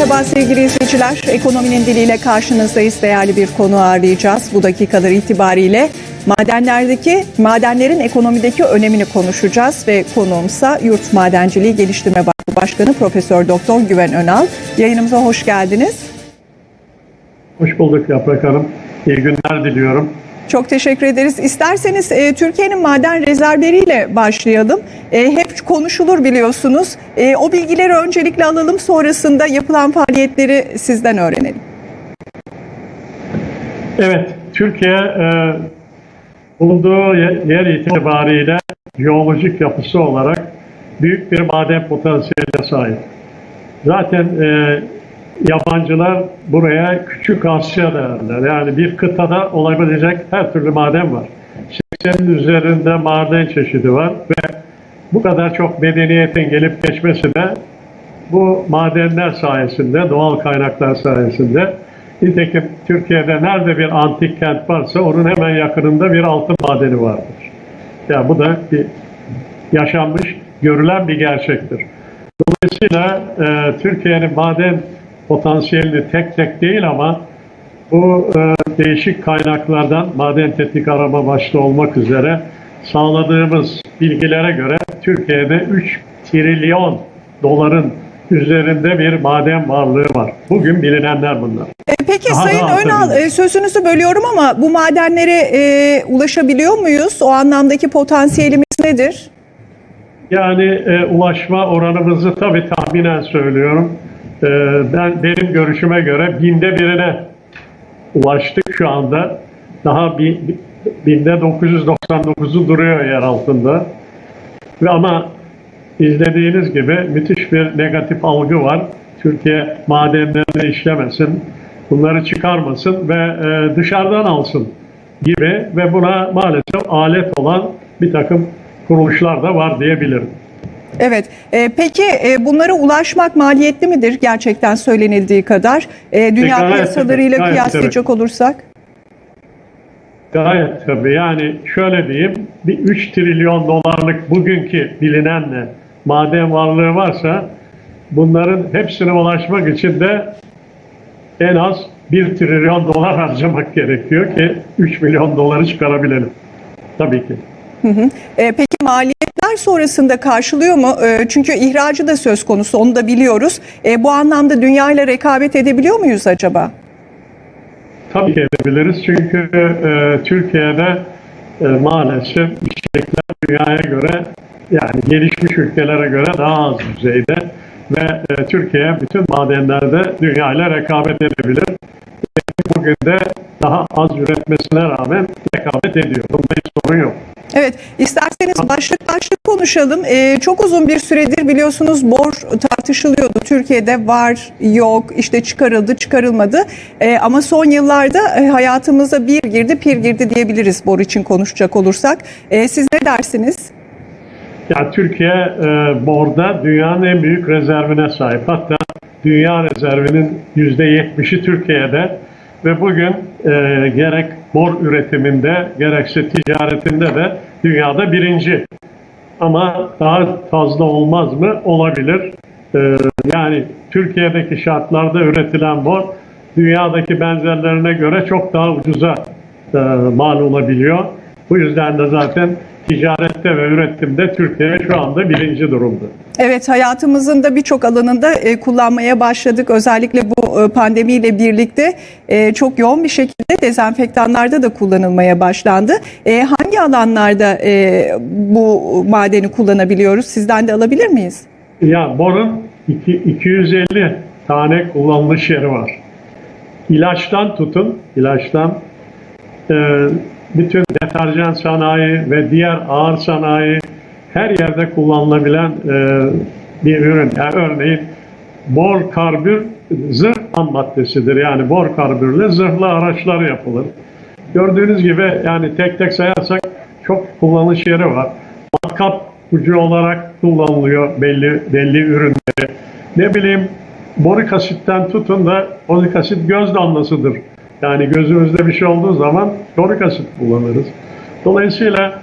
Merhaba sevgili izleyiciler. Ekonominin diliyle karşınızdayız. Değerli bir konu ağırlayacağız. Bu dakikalar itibariyle madenlerdeki, madenlerin ekonomideki önemini konuşacağız ve konuğumsa Yurt Madenciliği Geliştirme Vakfı Başkanı Profesör Doktor Güven Önal. Yayınımıza hoş geldiniz. Hoş bulduk Yaprak Hanım. İyi günler diliyorum. Çok teşekkür ederiz. İsterseniz e, Türkiye'nin maden rezervleriyle başlayalım. E, hep konuşulur biliyorsunuz. E, o bilgileri öncelikle alalım. Sonrasında yapılan faaliyetleri sizden öğrenelim. Evet, Türkiye e, bulunduğu ye- yer itibariyle jeolojik yapısı olarak büyük bir maden potansiyeline sahip. Zaten e, yabancılar buraya küçük Asya derler. Yani bir kıtada olabilecek her türlü maden var. 80'in üzerinde maden çeşidi var ve bu kadar çok medeniyetin gelip geçmesi de bu madenler sayesinde, doğal kaynaklar sayesinde nitekim Türkiye'de nerede bir antik kent varsa onun hemen yakınında bir altın madeni vardır. Ya bu da bir yaşanmış, görülen bir gerçektir. Dolayısıyla e, Türkiye'nin maden potansiyelini tek tek değil ama bu e, değişik kaynaklardan maden teknik arama başta olmak üzere sağladığımız bilgilere göre Türkiye'de 3 trilyon doların üzerinde bir maden varlığı var. Bugün bilinenler bunlar. E, Peki Daha Sayın Önal e, sözünüzü bölüyorum ama bu madenlere e, ulaşabiliyor muyuz? O anlamdaki potansiyelimiz nedir? Yani e, ulaşma oranımızı tabii tahminen söylüyorum. E, ben benim görüşüme göre binde birine ulaştık şu anda. Daha bir, binde 999'u duruyor yer altında. Ve ama izlediğiniz gibi müthiş bir negatif algı var. Türkiye madenlerini işlemesin, bunları çıkarmasın ve e, dışarıdan alsın gibi ve buna maalesef alet olan bir takım kuruluşlar da var diyebilirim. Evet. E, peki e, bunlara ulaşmak maliyetli midir gerçekten söylenildiği kadar? E, dünya gayet piyasalarıyla tabii, gayet kıyaslayacak olursak? Gayet tabii. Yani şöyle diyeyim, bir 3 trilyon dolarlık bugünkü bilinenle maden varlığı varsa bunların hepsine ulaşmak için de en az 1 trilyon dolar harcamak gerekiyor ki 3 milyon doları çıkarabilelim. Tabii ki. E, peki maliyetler sonrasında karşılıyor mu? E, çünkü ihracı da söz konusu onu da biliyoruz. E, bu anlamda dünya ile rekabet edebiliyor muyuz acaba? Tabii ki edebiliriz çünkü e, Türkiye'de e, maalesef işçilikler dünyaya göre yani gelişmiş ülkelere göre daha az düzeyde ve e, Türkiye bütün madenlerde dünya ile rekabet edebilir. Bugün de daha az üretmesine rağmen rekabet ediyor. Bunda hiç sorun yok. Evet, isterseniz başlık başlık konuşalım. Ee, çok uzun bir süredir biliyorsunuz bor tartışılıyordu. Türkiye'de var, yok, işte çıkarıldı, çıkarılmadı. Ee, ama son yıllarda e, hayatımıza bir girdi, pir girdi diyebiliriz bor için konuşacak olursak. Ee, siz ne dersiniz? Ya Türkiye e, borda dünyanın en büyük rezervine sahip. Hatta dünya rezervinin %70'i Türkiye'de ve bugün e, gerek bor üretiminde gerekse ticaretinde de dünyada birinci. Ama daha fazla olmaz mı? Olabilir. E, yani Türkiye'deki şartlarda üretilen bor dünyadaki benzerlerine göre çok daha ucuza e, mal olabiliyor. Bu yüzden de zaten ticarette ve üretimde Türkiye şu anda birinci durumda. Evet, hayatımızın da birçok alanında e, kullanmaya başladık. Özellikle bu e, pandemiyle birlikte e, çok yoğun bir şekilde dezenfektanlarda da kullanılmaya başlandı. E, hangi alanlarda e, bu madeni kullanabiliyoruz? Sizden de alabilir miyiz? Ya borun iki- 250 tane kullanılış yeri var. İlaçtan tutun, ilaçtan e, bütün deterjan sanayi ve diğer ağır sanayi her yerde kullanılabilen e, bir ürün. Yani örneğin bor karbür zırh ham maddesidir. Yani bor karbürle zırhlı araçlar yapılır. Gördüğünüz gibi yani tek tek sayarsak çok kullanış yeri var. Matkap ucu olarak kullanılıyor belli belli ürünleri. Ne bileyim borik asitten tutun da borik asit göz damlasıdır. Yani gözümüzde bir şey olduğu zaman borik asit kullanırız. Dolayısıyla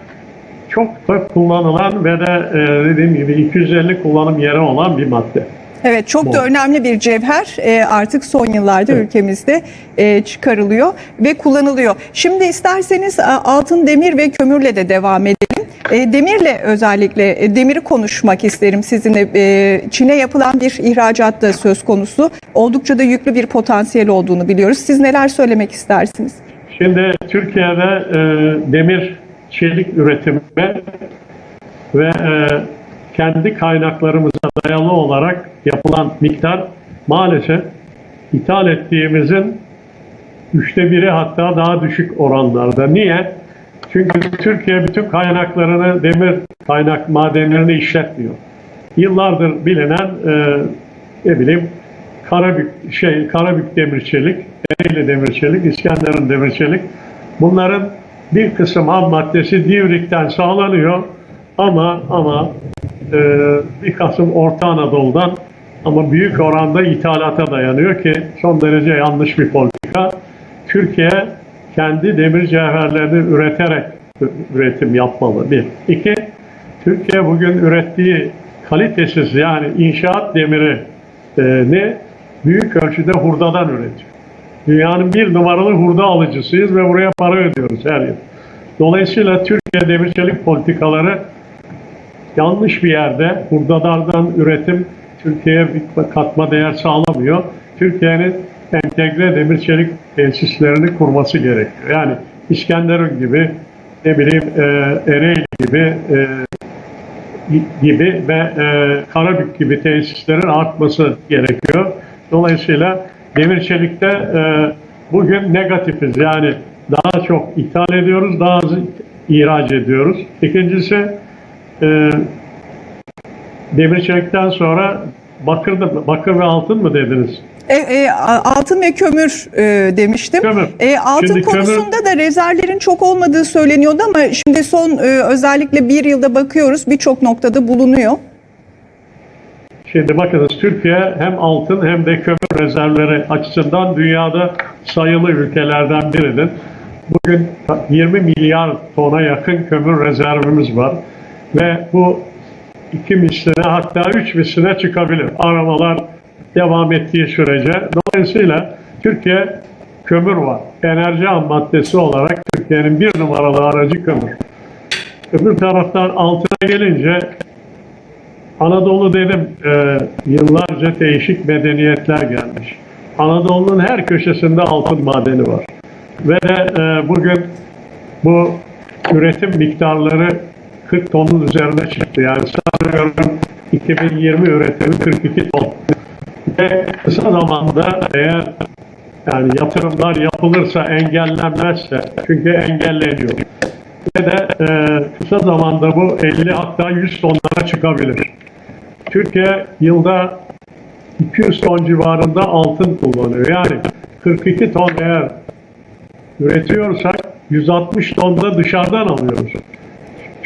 çok da kullanılan ve de e, dediğim gibi 250 kullanım yeri olan bir madde. Evet çok da önemli bir cevher E, artık son yıllarda Evet. ülkemizde e, çıkarılıyor ve kullanılıyor. Şimdi isterseniz altın, demir ve kömürle de devam edelim. E, demirle özellikle e, demiri konuşmak isterim sizinle. E, Çin'e yapılan bir ihracat da söz konusu. Oldukça da yüklü bir potansiyel olduğunu biliyoruz. Siz neler söylemek istersiniz? Şimdi Türkiye'de e, demir çelik üretimi ve e, kendi kaynaklarımıza dayalı olarak yapılan miktar maalesef ithal ettiğimizin üçte biri hatta daha düşük oranlarda. Niye? Çünkü Türkiye bütün kaynaklarını demir kaynak madenlerini işletmiyor. Yıllardır bilinen e, ne bileyim Karabük şey Karabük demir çelik, Ereğli demir çelik, İskenderun demir çelik. Bunların bir kısım ham maddesi Divrik'ten sağlanıyor ama ama e, bir kısım Orta Anadolu'dan ama büyük oranda ithalata dayanıyor ki son derece yanlış bir politika. Türkiye kendi demir cevherlerini üreterek üretim yapmalı. Bir. İki, Türkiye bugün ürettiği kalitesiz yani inşaat demiri e, ne büyük ölçüde hurdadan üretiyor. Dünyanın bir numaralı hurda alıcısıyız ve buraya para ödüyoruz her yıl. Dolayısıyla Türkiye demir çelik politikaları yanlış bir yerde hurdalardan üretim Türkiye'ye katma değer sağlamıyor. Türkiye'nin entegre demir çelik tesislerini kurması gerekiyor. Yani İskenderun gibi ne bileyim e, Ereğli gibi e, gibi ve e, Karabük gibi tesislerin artması gerekiyor. Dolayısıyla demir çelikte e, bugün negatifiz. Yani daha çok ithal ediyoruz, daha az ihraç ediyoruz. İkincisi e, demir çelikten sonra bakır, bakır ve altın mı dediniz? E, e, altın ve kömür e, demiştim. Kömür. E, altın Şimdi kömür- konusunda da rezervlerin çok olmadığı söyleniyordu ama şimdi son e, özellikle bir yılda bakıyoruz birçok noktada bulunuyor. Şimdi bakınız Türkiye hem altın hem de kömür rezervleri açısından dünyada sayılı ülkelerden biridir. Bugün 20 milyar tona yakın kömür rezervimiz var ve bu iki misline hatta üç misline çıkabilir. Aramalar devam ettiği sürece. Dolayısıyla Türkiye kömür var. Enerji ham maddesi olarak Türkiye'nin bir numaralı aracı kömür. Öbür taraftan altına gelince Anadolu dedim e, yıllarca değişik medeniyetler gelmiş. Anadolu'nun her köşesinde altın madeni var. Ve de e, bugün bu üretim miktarları 40 tonun üzerine çıktı. Yani sanıyorum 2020 üretimi 42 ton. Ve kısa zamanda eğer yani yatırımlar yapılırsa, engellenmezse, çünkü engelleniyor. Ve de e, kısa zamanda bu 50 hatta 100 tonlara çıkabilir. Türkiye yılda 200 ton civarında altın kullanıyor. Yani 42 ton eğer üretiyorsak 160 ton da dışarıdan alıyoruz.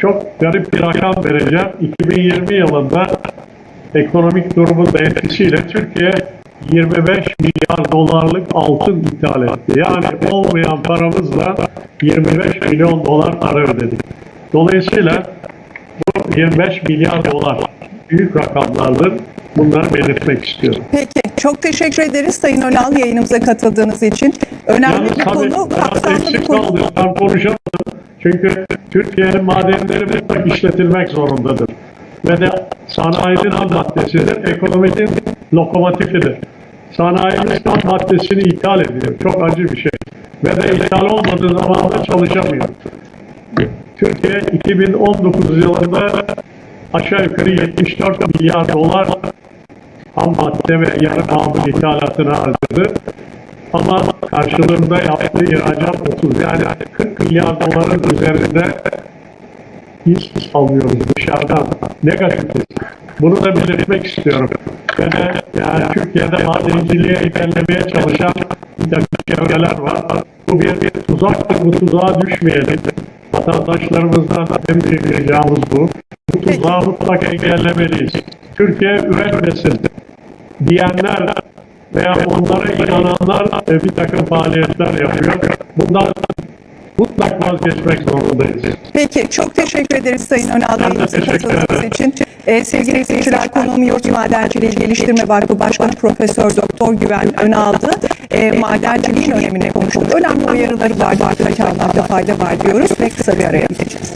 Çok garip bir rakam vereceğim. 2020 yılında ekonomik durumun da etkisiyle Türkiye 25 milyar dolarlık altın ithal etti. Yani olmayan paramızla 25 milyon dolar para ödedik. Dolayısıyla bu 25 milyar dolar büyük rakamlardır. Bunları belirtmek istiyorum. Peki çok teşekkür ederiz Sayın Önal yayınımıza katıldığınız için. Önemli Yalnız bir tabii konu, kapsamlı bir konu. kaldı. Ben konuşamadım. Çünkü Türkiye'nin madenleri mutlaka işletilmek zorundadır. Ve de sanayinin ham maddesidir, ekonominin lokomotifidir. Sanayimiz ham maddesini ithal ediyor. Çok acı bir şey. Ve de ithal olmadığı zaman da çalışamıyor. Türkiye 2019 yılında aşağı yukarı 74 milyar dolar ham madde ve yarı mamul ithalatına harcadı. Ama karşılığında yaptığı ihracat 30 yani 40 milyar doların üzerinde biz alıyoruz dışarıdan. Negatifiz. Bunu da belirtmek istiyorum. Ve de yani Türkiye'de madenciliğe engellemeye çalışan bir takım çevreler var. Bu bir, bir tuzaktır. Bu tuzağa düşmeyelim. Vatandaşlarımızdan büyük ricamız bu. Bu tuzağı mutlaka engellemeliyiz. Türkiye üretmesin diyenler veya onlara inananlar e, bir takım faaliyetler yapıyor. Bundan mutlak vazgeçmek zorundayız. Peki çok teşekkür ederiz Sayın Önal teşekkür katıldığınız için. Ee, sevgili izleyiciler konuğum Yurt Madenciliği Geliştirme Vakfı Başkanı Profesör Doktor Güven Önal'dı. Ee, madenciliğin önemini konuştuk. Önemli uyarıları var. Dikkate almakta fayda var diyoruz ve kısa bir araya gideceğiz.